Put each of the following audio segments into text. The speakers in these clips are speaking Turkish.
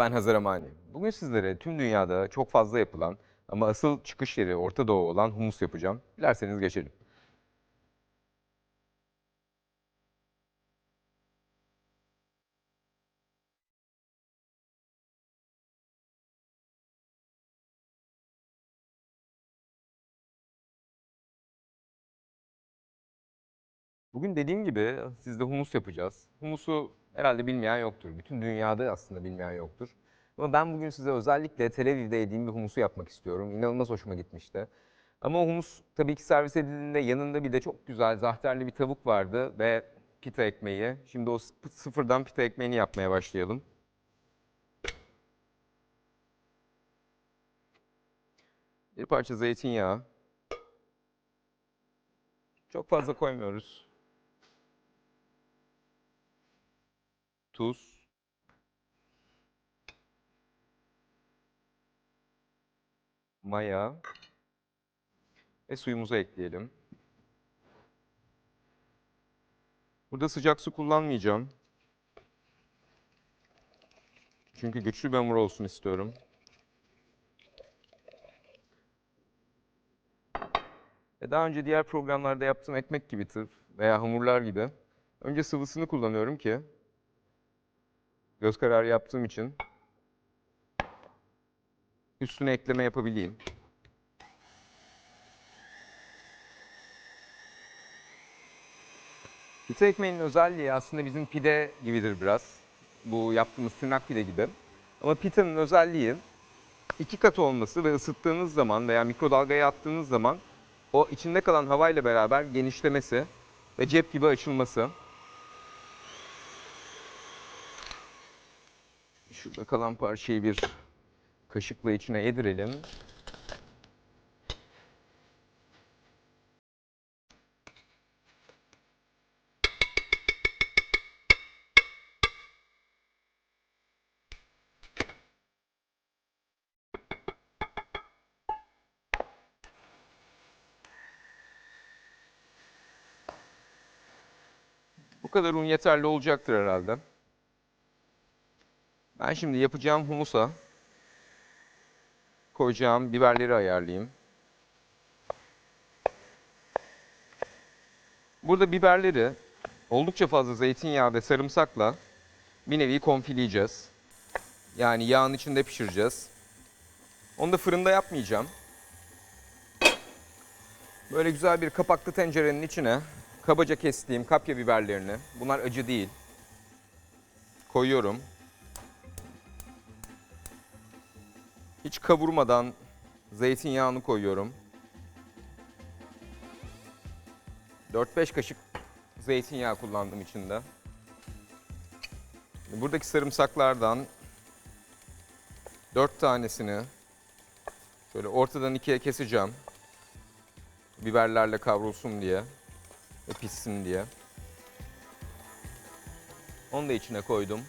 Ben Hazar Amani. Bugün sizlere tüm dünyada çok fazla yapılan ama asıl çıkış yeri Orta Doğu olan humus yapacağım. Dilerseniz geçelim. Bugün dediğim gibi sizde humus yapacağız. Humusu herhalde bilmeyen yoktur. Bütün dünyada aslında bilmeyen yoktur. Ama ben bugün size özellikle Tel Aviv'de yediğim bir humusu yapmak istiyorum. İnanılmaz hoşuma gitmişti. Ama humus tabii ki servis edildiğinde yanında bir de çok güzel zahterli bir tavuk vardı ve pita ekmeği. Şimdi o sıf- sıfırdan pita ekmeğini yapmaya başlayalım. Bir parça zeytinyağı. Çok fazla koymuyoruz. Tuz. Maya. Ve suyumuzu ekleyelim. Burada sıcak su kullanmayacağım. Çünkü güçlü bir hamur olsun istiyorum. Ve daha önce diğer programlarda yaptığım ekmek gibi tır veya hamurlar gibi önce sıvısını kullanıyorum ki göz kararı yaptığım için üstüne ekleme yapabileyim. Pita ekmeğinin özelliği aslında bizim pide gibidir biraz. Bu yaptığımız tırnak pide gibi. Ama pitanın özelliği iki kat olması ve ısıttığınız zaman veya mikrodalgaya attığınız zaman o içinde kalan havayla beraber genişlemesi ve cep gibi açılması. Şurada kalan parçayı bir kaşıkla içine yedirelim. Bu kadar un yeterli olacaktır herhalde. Ben şimdi yapacağım humusa koyacağım biberleri ayarlayayım. Burada biberleri oldukça fazla zeytinyağı ve sarımsakla bir nevi konfileyeceğiz. Yani yağın içinde pişireceğiz. Onu da fırında yapmayacağım. Böyle güzel bir kapaklı tencerenin içine kabaca kestiğim kapya biberlerini, bunlar acı değil, koyuyorum. Hiç kavurmadan zeytinyağını koyuyorum. 4-5 kaşık zeytinyağı kullandım içinde. Buradaki sarımsaklardan 4 tanesini şöyle ortadan ikiye keseceğim. Biberlerle kavrulsun diye ve pişsin diye. Onu da içine koydum.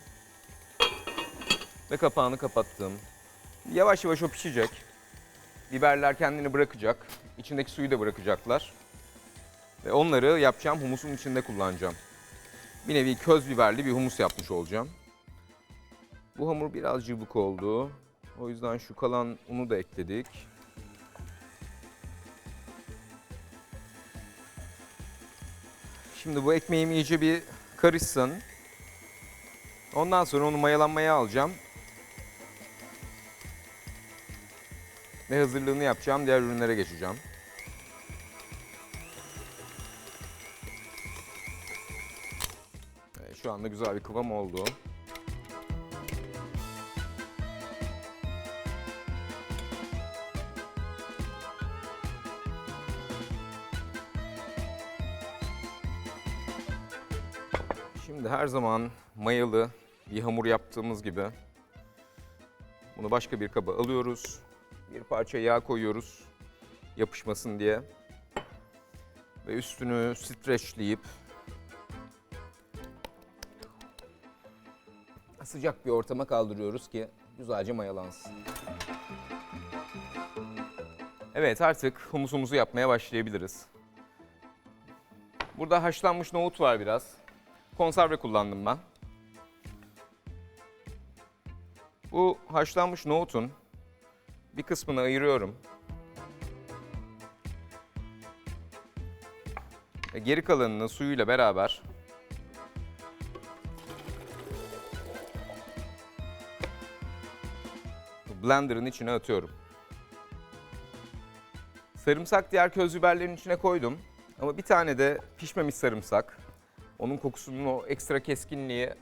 Ve kapağını kapattım. Yavaş yavaş o pişecek. Biberler kendini bırakacak. İçindeki suyu da bırakacaklar. Ve onları yapacağım humusun içinde kullanacağım. Bir nevi köz biberli bir humus yapmış olacağım. Bu hamur biraz cıvık oldu. O yüzden şu kalan unu da ekledik. Şimdi bu ekmeğim iyice bir karışsın. Ondan sonra onu mayalanmaya alacağım. ve hazırlığını yapacağım diğer ürünlere geçeceğim. Evet, şu anda güzel bir kıvam oldu. Şimdi her zaman mayalı bir hamur yaptığımız gibi bunu başka bir kaba alıyoruz. Bir parça yağ koyuyoruz yapışmasın diye. Ve üstünü streçleyip sıcak bir ortama kaldırıyoruz ki güzelce mayalansın. Evet artık humusumuzu yapmaya başlayabiliriz. Burada haşlanmış nohut var biraz. Konserve kullandım ben. Bu haşlanmış nohutun bir kısmını ayırıyorum. Ve geri kalanını suyuyla beraber blenderın içine atıyorum. Sarımsak diğer köz biberlerin içine koydum. Ama bir tane de pişmemiş sarımsak. Onun kokusunun o ekstra keskinliği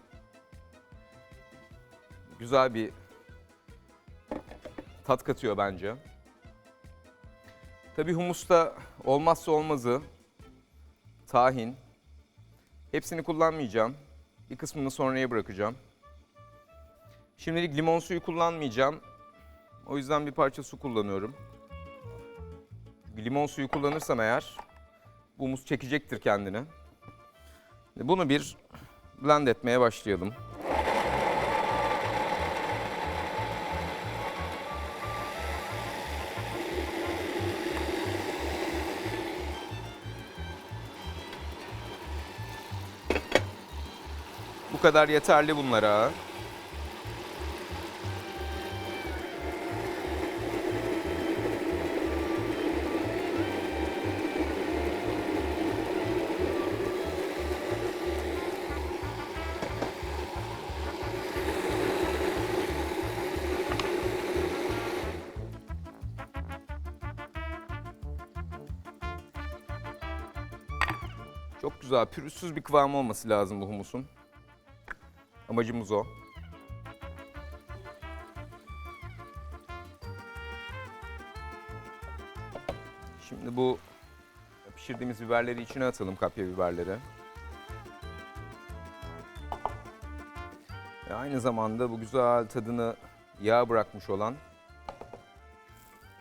güzel bir tat katıyor bence. Tabii humusta olmazsa olmazı tahin. Hepsini kullanmayacağım. Bir kısmını sonraya bırakacağım. Şimdilik limon suyu kullanmayacağım. O yüzden bir parça su kullanıyorum. Limon suyu kullanırsam eğer bu humus çekecektir kendini. Bunu bir blend etmeye başlayalım. Bu kadar yeterli bunlara. Çok güzel, pürüzsüz bir kıvamı olması lazım bu humusun. Amacımız o. Şimdi bu pişirdiğimiz biberleri içine atalım, kapya biberleri. Ve aynı zamanda bu güzel tadını yağ bırakmış olan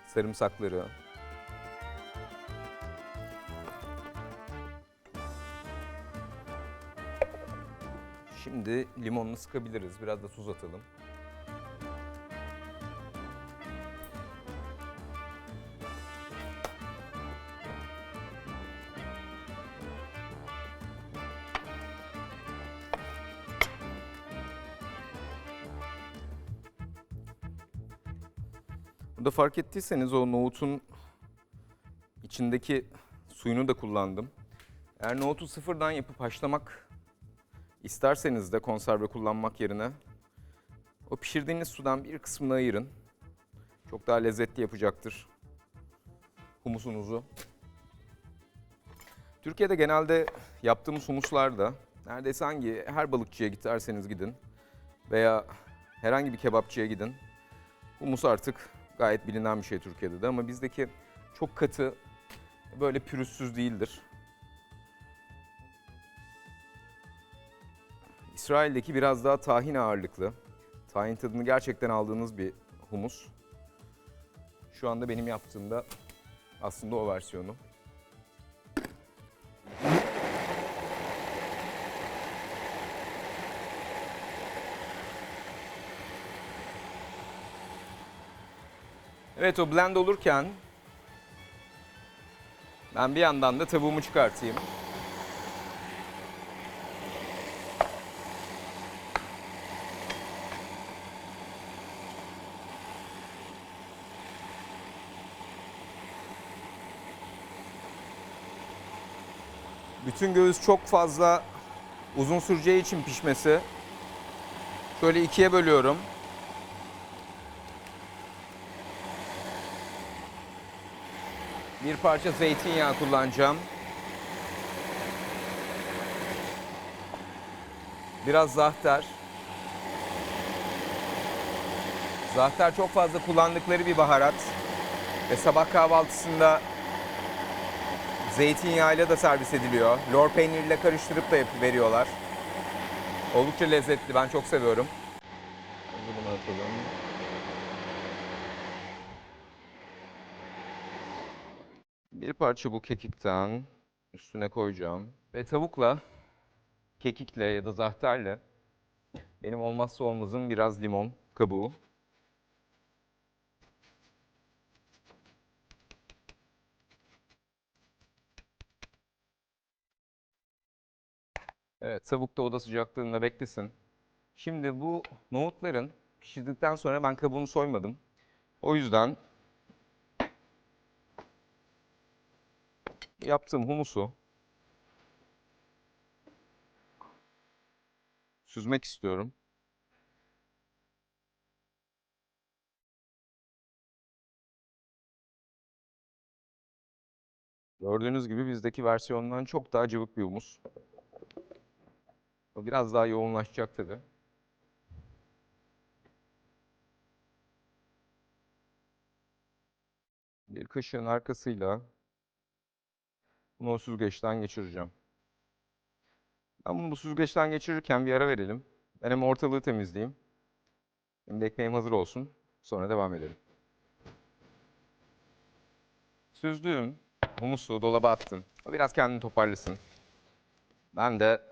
sarımsakları, Şimdi limonunu sıkabiliriz. Biraz da tuz atalım. Burada fark ettiyseniz o nohutun içindeki suyunu da kullandım. Eğer nohutu sıfırdan yapıp haşlamak İsterseniz de konserve kullanmak yerine o pişirdiğiniz sudan bir kısmını ayırın. Çok daha lezzetli yapacaktır humusunuzu. Türkiye'de genelde yaptığımız humuslarda neredeyse hangi her balıkçıya giderseniz gidin veya herhangi bir kebapçıya gidin. Humus artık gayet bilinen bir şey Türkiye'de de ama bizdeki çok katı böyle pürüzsüz değildir. İsrail'deki biraz daha tahin ağırlıklı. Tahin tadını gerçekten aldığınız bir humus. Şu anda benim yaptığımda aslında o versiyonu. Evet o blend olurken ben bir yandan da tavuğumu çıkartayım. Bütün göğüs çok fazla uzun süreceği için pişmesi. Şöyle ikiye bölüyorum. Bir parça zeytinyağı kullanacağım. Biraz zahter. Zahter çok fazla kullandıkları bir baharat. Ve sabah kahvaltısında zeytinyağıyla da servis ediliyor. Lor peyniriyle karıştırıp da yapıp veriyorlar. Oldukça lezzetli. Ben çok seviyorum. Bunu atalım. Bir parça bu kekikten üstüne koyacağım. Ve tavukla, kekikle ya da zahterle benim olmazsa olmazım biraz limon kabuğu. Evet, tavuk da oda sıcaklığında beklesin. Şimdi bu nohutların pişirdikten sonra ben kabuğunu soymadım. O yüzden yaptığım humusu süzmek istiyorum. Gördüğünüz gibi bizdeki versiyondan çok daha cıvık bir humus. O biraz daha yoğunlaşacak tabii. Bir kaşığın arkasıyla bunu süzgeçten geçireceğim. Ben bunu bu süzgeçten geçirirken bir ara verelim. Ben hem ortalığı temizleyeyim. Hem de ekmeğim hazır olsun. Sonra devam edelim. Süzdüğüm humusu dolaba attım. O biraz kendini toparlasın. Ben de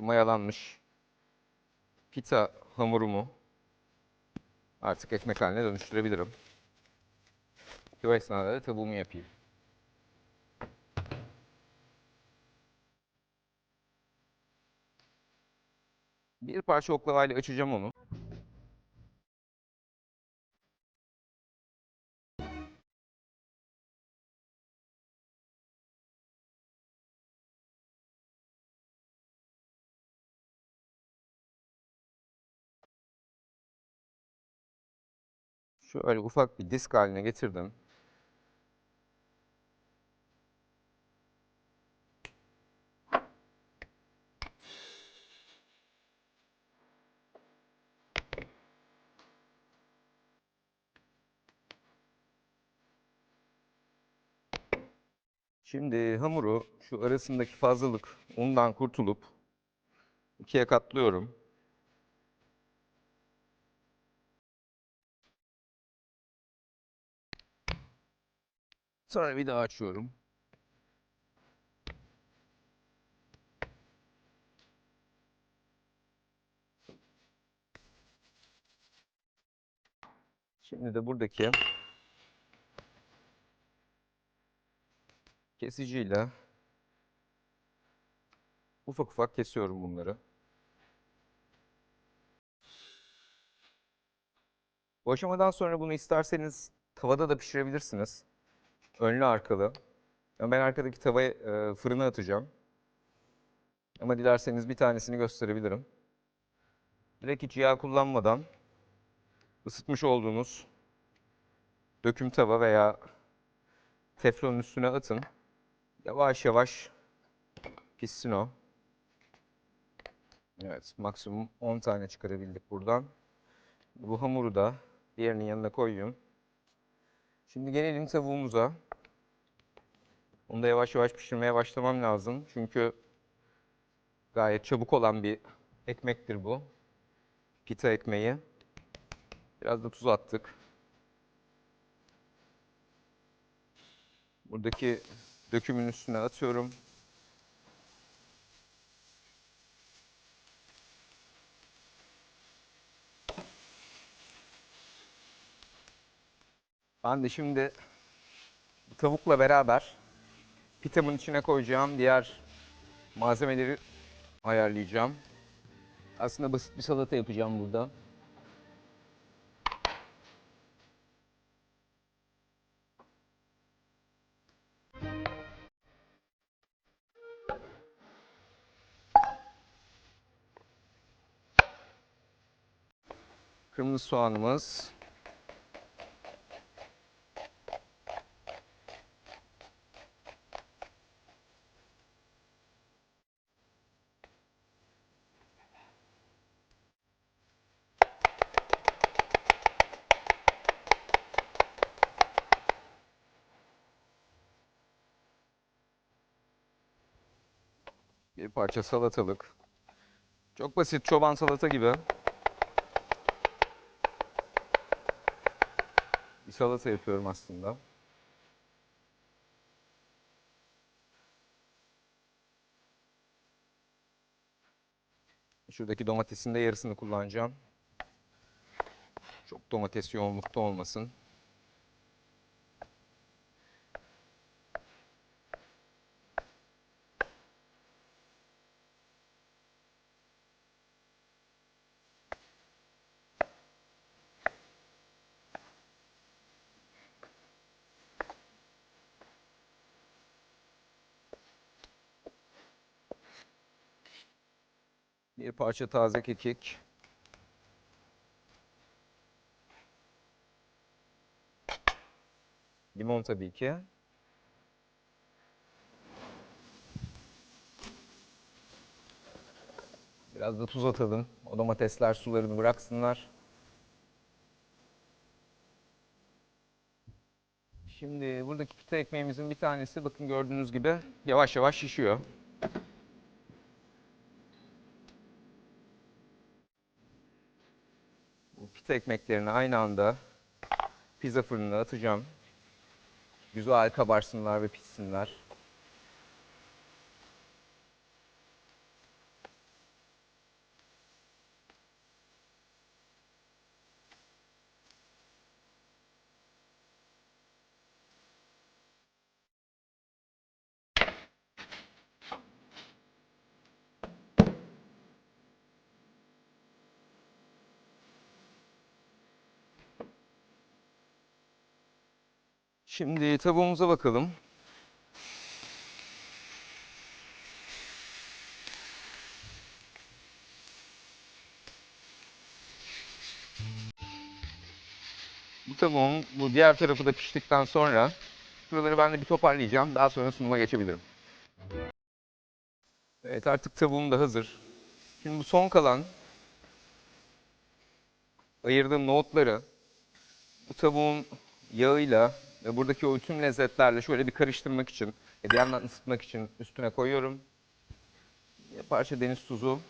şu mayalanmış pita hamurumu artık ekmek haline dönüştürebilirim. O esnada da tavuğumu yapayım. Bir parça oklavayla açacağım onu. Şöyle ufak bir disk haline getirdim. Şimdi hamuru şu arasındaki fazlalık undan kurtulup ikiye katlıyorum. Sonra bir daha açıyorum. Şimdi de buradaki kesiciyle ufak ufak kesiyorum bunları. Bu aşamadan sonra bunu isterseniz tavada da pişirebilirsiniz. Önlü arkalı. Ama Ben arkadaki tavayı e, fırına atacağım. Ama dilerseniz bir tanesini gösterebilirim. Direkt hiç yağ kullanmadan ısıtmış olduğunuz döküm tava veya teflonun üstüne atın. Yavaş yavaş pişsin o. Evet, maksimum 10 tane çıkarabildik buradan. Bu hamuru da diğerinin yanına koyuyorum. Şimdi gelelim tavuğumuza. Onu da yavaş yavaş pişirmeye başlamam lazım. Çünkü gayet çabuk olan bir ekmektir bu. Pita ekmeği. Biraz da tuz attık. Buradaki dökümün üstüne atıyorum. Ben de şimdi tavukla beraber pitamın içine koyacağım diğer malzemeleri ayarlayacağım. Aslında basit bir salata yapacağım burada. Kırmızı soğanımız, bir parça salatalık. Çok basit çoban salata gibi. Bir salata yapıyorum aslında. Şuradaki domatesin de yarısını kullanacağım. Çok domates yoğunlukta olmasın. Bir parça taze kekik. Limon tabii ki. Biraz da tuz atalım. O domatesler sularını bıraksınlar. Şimdi buradaki pita ekmeğimizin bir tanesi bakın gördüğünüz gibi yavaş yavaş şişiyor. Pita ekmeklerini aynı anda pizza fırınına atacağım. Güzel kabarsınlar ve pişsinler. Şimdi tavuğumuza bakalım. Bu tavuğun bu diğer tarafı da piştikten sonra şuraları ben de bir toparlayacağım. Daha sonra sunuma geçebilirim. Evet artık tavuğum da hazır. Şimdi bu son kalan ayırdığım nohutları bu tavuğun yağıyla buradaki o tüm lezzetlerle şöyle bir karıştırmak için, ve bir yandan ısıtmak için üstüne koyuyorum. Bir parça deniz tuzu.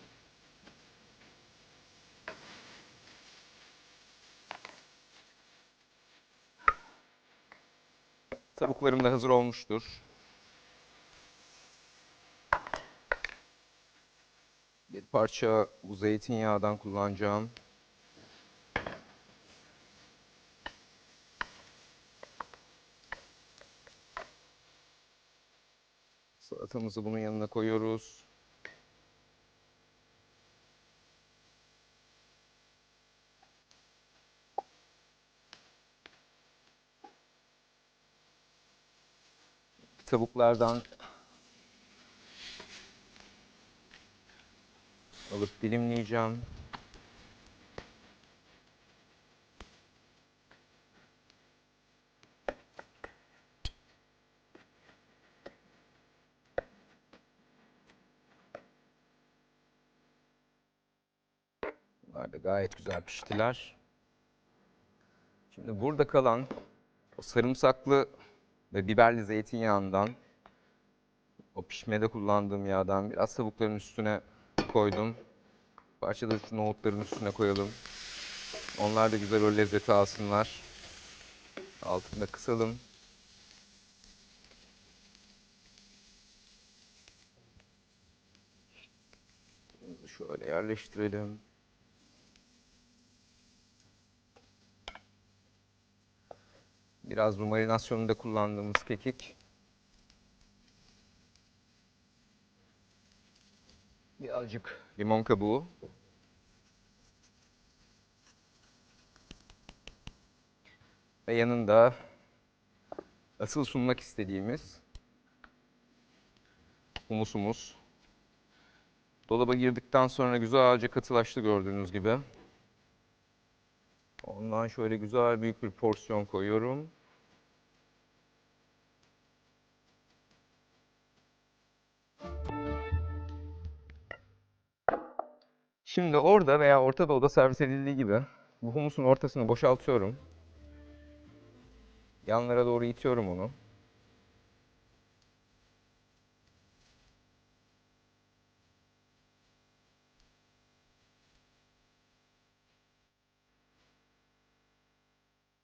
Tavuklarım da hazır olmuştur. Bir parça bu zeytinyağından kullanacağım. Salatamızı bunun yanına koyuyoruz. Tavuklardan alıp dilimleyeceğim. Bunlar gayet güzel piştiler. Şimdi burada kalan o sarımsaklı ve biberli zeytinyağından o pişmede kullandığım yağdan biraz tavukların üstüne koydum. Parça da şu nohutların üstüne koyalım. Onlar da güzel o lezzeti alsınlar. Altını da kısalım. Şöyle yerleştirelim. Biraz bu marinasyonunda kullandığımız kekik. Birazcık limon kabuğu. Ve yanında asıl sunmak istediğimiz humusumuz. Dolaba girdikten sonra güzelce katılaştı gördüğünüz gibi. Ondan şöyle güzel büyük bir porsiyon koyuyorum. Şimdi orada veya Orta Doğu'da servis edildiği gibi bu humusun ortasını boşaltıyorum. Yanlara doğru itiyorum onu.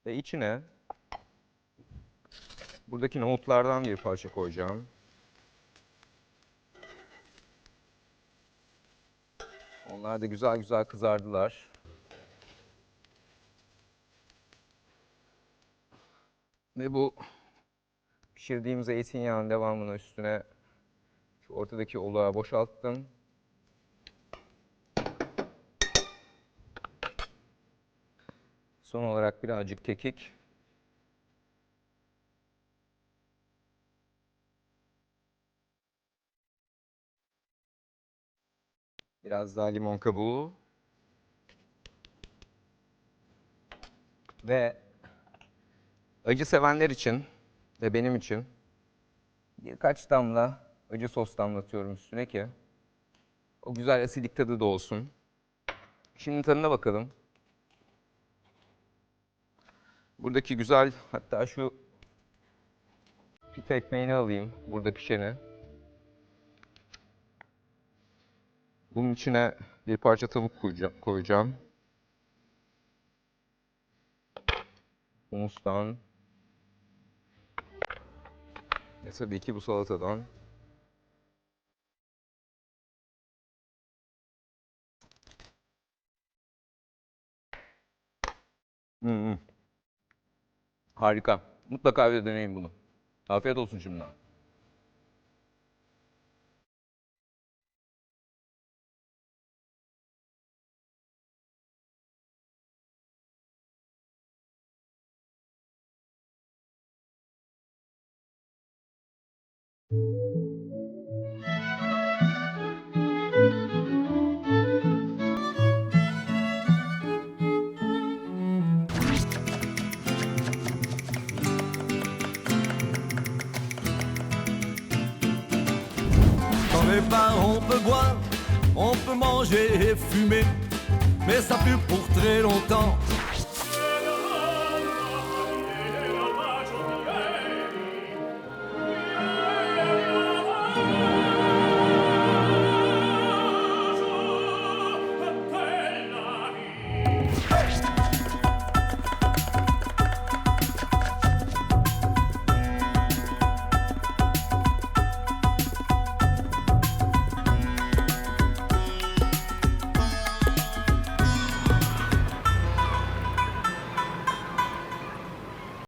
Ve içine buradaki nohutlardan bir parça koyacağım. Onlar da güzel güzel kızardılar. Ve bu pişirdiğim zeytinyağının devamını üstüne şu ortadaki olağa boşalttım. Son olarak birazcık kekik. Biraz daha limon kabuğu. Ve acı sevenler için ve benim için birkaç damla acı sos damlatıyorum üstüne ki o güzel asidik tadı da olsun. Şimdi tadına bakalım. Buradaki güzel hatta şu pita ekmeğini alayım burada pişeni. Bunun içine bir parça tavuk koyacağım. Humustan. Ve tabii ki bu salatadan. Hı. Harika. Mutlaka bir deneyin bunu. Afiyet olsun şimdiden. Les bars, on peut boire, on peut manger et fumer, mais ça plus pour très longtemps.